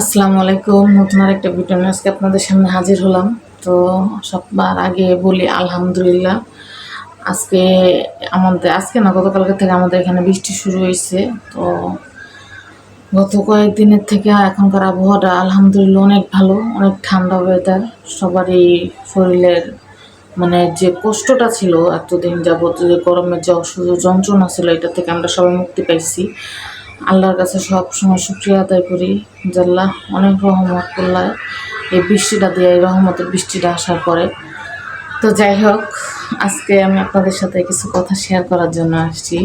আসসালামু আলাইকুম। নতুন আর একটা ভিডিও আজকে আপনাদের সামনে হাজির হলাম। তো সবার আগে বলি, আলহামদুলিল্লাহ, আজকে আমাদের আজকে না, গতকালকে থেকে আমাদের এখানে বৃষ্টি শুরু হয়েছে। তো গত কয়েকদিনের থেকে এখনকার আবহাওয়াটা আলহামদুলিল্লাহ অনেক ভালো, অনেক ঠান্ডা ওয়েদার সবারই শরীরের মানে যে কষ্টটা ছিল, এতদিন যাবত যে গরমের যে অসুস্থ যন্ত্রণা ছিল, এটা থেকে আমরা সবাই মুক্তি পাইছি। আল্লাহর কাছে সব সময় শুক্রিয়া আদায় করি, জাল্লাহ, অনেক রহমত করলায় এই বৃষ্টিটা দিয়ে, এই রহমতের বৃষ্টিটা আসার পরে। তো যাই হোক, আজকে আমি আপনাদের সাথে কিছু কথা শেয়ার করার জন্য আসছি।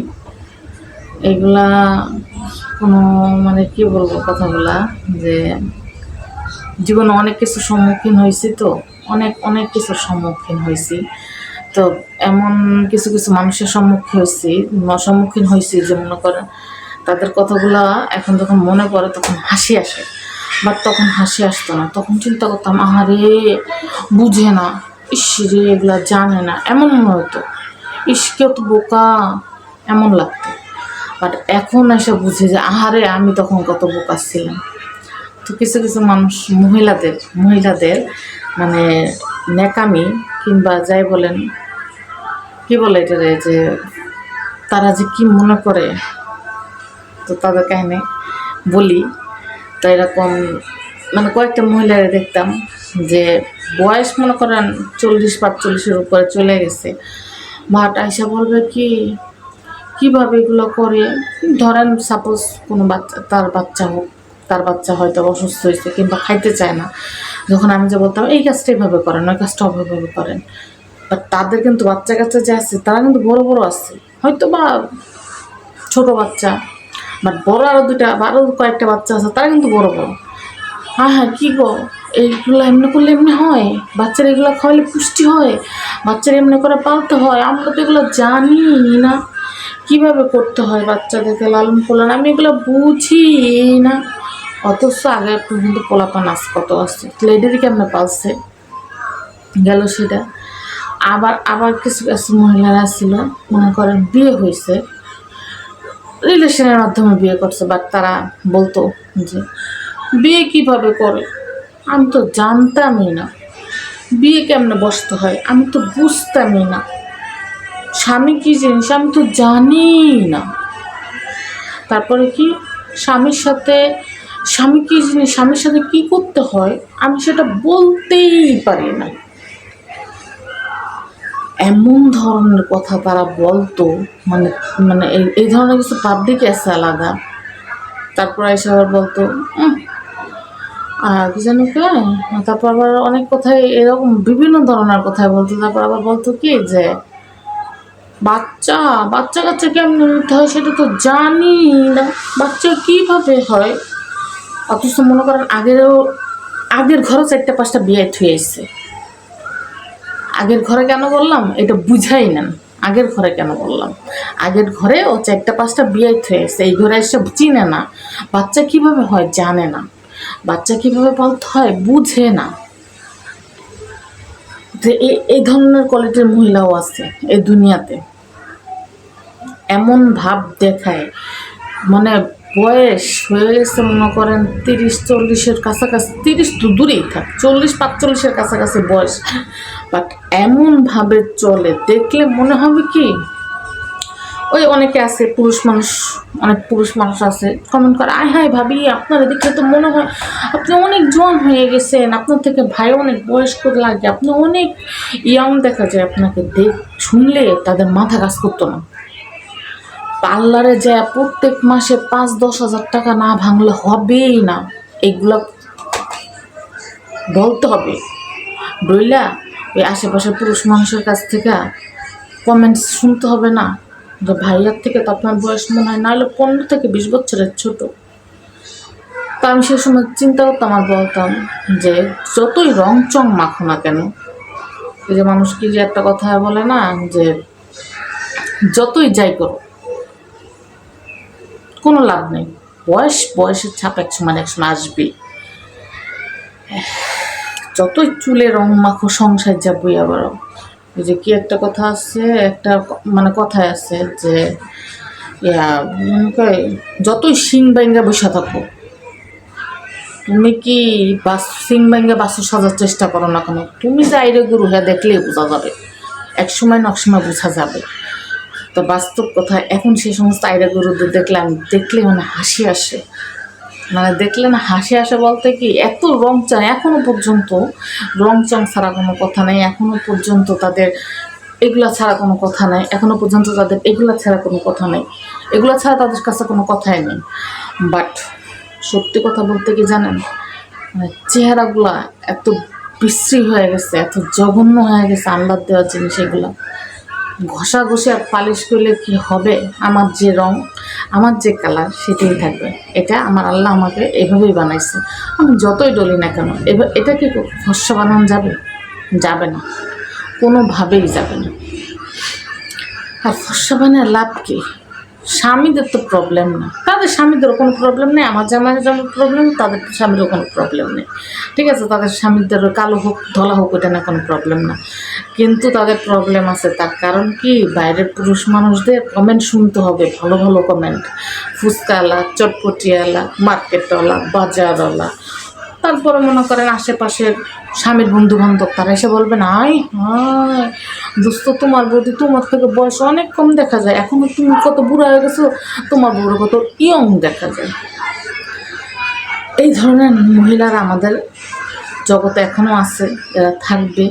এগুলা কোনো মানে কি বলব কথাগুলা, যে জীবনে অনেক কিছুর সম্মুখীন হয়েছি তো, অনেক অনেক কিছুর সম্মুখীন হয়েছি। তো এমন কিছু কিছু মানুষের সম্মুখীন হয়েছি সম্মুখীন হয়েছি যে মনে করেন তাদের কথাগুলা এখন যখন মনে পড়ে, তখন হাসি আসে। বাট তখন হাসি আসতো না। তখন চিন্তা করতাম, আহারে, বুঝে না। ইস রে, এগুলা জানে না। এমন মনে হতো। ইস তো বোকা। এমন লাগতো। বাট এখন এসে বুঝে যে, আহারে, আমি তখন কত বোকা ছিলাম। তো কিছু কিছু মানুষ, মহিলাদের মহিলাদের মানে নেকামি কিংবা যাই বলেন, কি বলে এটারে যে, তারা যে কি মনে করে তো তাদের কাহিনী বলি। তো এরকম মানে কয়েকটা মহিলারে দেখতাম যে বয়স মনে করেন চল্লিশ পাঁচচল্লিশের উপরে চলে গেছে। বাট আইসা বলবে কি, কীভাবে এগুলো করে? ধরেন সাপোজ কোনো বাচ্চা, তার বাচ্চা হোক, তার বাচ্চা হয়তো অসুস্থ হয়েছে কিংবা খাইতে চায় না। যখন আমি যে বলতাম, এই কাজটা এইভাবে করেন, ওই কাজটা ওইভাবে করেন। বাট তাদের কিন্তু বাচ্চা কাচ্চা যে আছে, তারা কিন্তু বড় বড় আছে। হয়তো বা ছোট বাচ্চা বাট বড় আরও দুটা আরও কয়েকটা বাচ্চা আছে, তারা কিন্তু বড় বড়। হ্যাঁ হ্যাঁ কী গো? এইগুলো এমনি করলে এমনি হয়? বাচ্চারা এগুলো খাওয়ালে পুষ্টি হয়? বাচ্চারা এমনি করে পালতে হয়? আমরা তো এগুলো জানি না। কীভাবে করতে হয় বাচ্চাদেরকে লালন পালন? আমি এগুলো বুঝি না। অথচ আগে পর্যন্ত পোলাপান আস কত আসছে লেডির কেমনে পালছে? গেল সেটা। আবার আবার কিছু কিছু মহিলারা ছিল, মনে করেন বিয়ে হয়েছে। রিলেশনের মাধ্যমে বিয়ে করছে বাট তারা বলতো যে বিয়ে কীভাবে করে? আমি তো জানতামই না। বিয়ে কেমনে বসতে হয়? আমি তো বুঝতামই না। স্বামী কী জিনিস? আমি তো জানি না। তারপরে কি? স্বামীর সাথে, স্বামী কী জিনিস? স্বামীর সাথে কী করতে হয়? আমি সেটা বলতেই পারি না। এমন ধরনের কথা তারা বলতো মানে মানে এই ধরনের কিছু পাবলিক আছে আলাদা। তারপর এসে আবার বলতো "উম, আর কি জানো কে? তারপর আবার অনেক কথাই এরকম বিভিন্ন ধরনের কথাই বলতো। তারপর আবার বলতো কি যে বাচ্চা বাচ্চা কাচ্চা কেমন নিতে হয় সেটা তো জানি না। বাচ্চা কীভাবে হয়? অথচ মনে করেন আগেরও আগের ঘরে চারটা পাঁচটা বিয়ে থুয়ে এসছে আগের ঘরে কেন বললাম? এটা বুঝাই নেন। আগের ঘরে কেন বললাম? আগের ঘরে ও চারটা পাঁচটা বিয়ে এসছে এই ঘরে এসে চিনে না। বাচ্চা কীভাবে হয় জানে না। বাচ্চা কীভাবে বলতে হয় বুঝে না। এ- এই ধরনের কোয়ালিটির মহিলাও আছে এই দুনিয়াতে। এমন ভাব দেখায়। মানে বয়স হয়ে গেছে মনে করেন তিরিশ, চল্লিশের কাছাকাছি, তিরিশ তো দূরেই থাক, চল্লিশ, পাঁচচল্লিশের কাছাকাছি বয়স। বাট এমনভাবে চলে, দেখলে মনে হবে কি, ওই অনেকে আছে, পুরুষ মানুষ, অনেক পুরুষ মানুষ আছে কমেন্ট করে, আয় হায় ভাবি আপনার দেখলে তো মনে হয়, আপনি অনেক জোয়ান হয়ে গেছেন, আপনার থেকে ভাই অনেক বয়স্ক লাগে, আপনি অনেক ইয়াং দেখা যায়, আপনাকে দেখ, শুনলে তাদের মাথা কাজ করতো না। পার্লারে যায় প্রত্যেক মাসে পাঁচ, দশ হাজার টাকা না ভাঙলে হবেই না। এগুলো বলতে হবে। বইলা ওই আশেপাশের পুরুষ মানুষের কাছ থেকে কমেন্টস শুনতে হবে না। যে ভাইয়ার থেকে তো আপনার বয়স মনে হয়, নাহলে পনেরো থেকে বিশ বছরের ছোট। তা আমি সে সময় চিন্তা করতাম আর বলতাম যে যতই রং চং মাখো না কেন, এই যে মানুষ কি যে একটা কথা বলে না, যে যতই যাই করো কোনো লাভ নেই। বয়স, বয়সের ছাপ এক সময় এক সময় আসবে যতই চুলে রং মাখো, সংসার যাবই আবারও। ওই যে কি একটা কথা আছে, একটা মানে কথায় আছে যে, ইয়া যতই শিং বাইঙ্গা বসে থাকো, তুমি কি বাস, সিং ব্যাঙ্গে বাসু সাজার চেষ্টা করো না কেন? তুমি যে আইরে গুরু হ্যাঁ দেখলেই বোঝা যাবে। এক সময় না এক সময় বোঝা যাবে। তো বাস্তব কথা, এখন সেই সমস্ত আইরা দেখলে আমি দেখলে মানে হাসি আসে। মানে দেখলে না হাসি আসে বলতে কি, এত রং চায় এখনও পর্যন্ত রং চং ছাড়া কোনো কথা নেই এখনও পর্যন্ত তাদের এগুলা ছাড়া কোনো কথা নাই এখনও পর্যন্ত তাদের এগুলা ছাড়া কোনো কথা নেই। এগুলা ছাড়া তাদের কাছে কোনো কথাই নেই। বাট সত্যি কথা বলতে কি জানেন? মানে চেহারাগুলা এত বিশ্রী হয়ে গেছে, এত জঘন্য হয়ে গেছে আল্লাহ দেওয়ার জিনিস এগুলা। ঘষা ঘষে আর পালিশ করলে কি হবে? আমার যে রং, আমার যে কালার, সেটাই থাকবে। এটা আমার আল্লাহ আমাকে এভাবেই বানাইছে। আমি যতই ডলি না কেন, এবার এটা কি ফর্সা বানানো যাবে? যাবে না। কোনোভাবেই যাবে না। আর ফর্সা বানায় লাভ কি? স্বামীদের তো প্রবলেম না। তাদের স্বামীদেরও কোনো প্রবলেম নেই, আমার জামাইয়ের যেমন প্রবলেম তাদের স্বামীরও কোনো প্রবলেম নেই। ঠিক আছে, তাদের স্বামীদের কালো হোক, ধলা হোক ওটা না কোনো প্রবলেম না। কিন্তু তাদের প্রবলেম আছে তার কারণ কি, বাইরের পুরুষ মানুষদের কমেন্ট শুনতে হবে, ভালো ভালো কমেন্ট ফুচকাওয়ালা, চটপটিওয়ালা, মার্কেটওয়ালা, বাজারওয়ালা তারপরে মনে করেন আশেপাশের স্বামীর বন্ধু বান্ধব তারা এসে বলবেন আই হায় দোস্ত, তোমার বৌদি তোমার থেকে বয়স অনেক কম দেখা যায়। এখনও তুমি কত বুড়া হয়ে গেছো, তোমার বউর কত ইয়ং দেখা যায়। এই ধরনের মহিলারা আমাদের জগতে এখনও আছে, এরা থাকবে।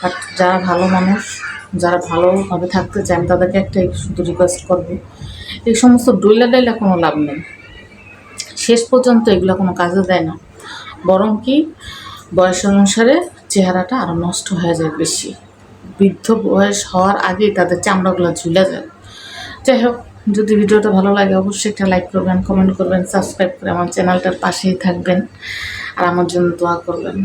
বাট যারা ভালো মানুষ, যারা ভালোভাবে থাকতে চান তাদেরকে একটা শুধু রিকোয়েস্ট করব, এই সমস্ত ডইলা ডাইলা কোনো লাভ নেই। শেষ পর্যন্ত এগুলো কোনো কাজে দেয় না। বরং কি বয়স অনুসারে চেহারাটা আরও নষ্ট হয়ে যায় বেশি। বৃদ্ধ বয়স হওয়ার আগেই তাদের চামড়াগুলো ঝুলে যায়। যাই হোক, যদি ভিডিওটা ভালো লাগে অবশ্যই একটা লাইক করবেন কমেন্ট করবেন সাবস্ক্রাইব করে আমার চ্যানেলটার পাশেই থাকবেন। আর আমার জন্য দোয়া করবেন।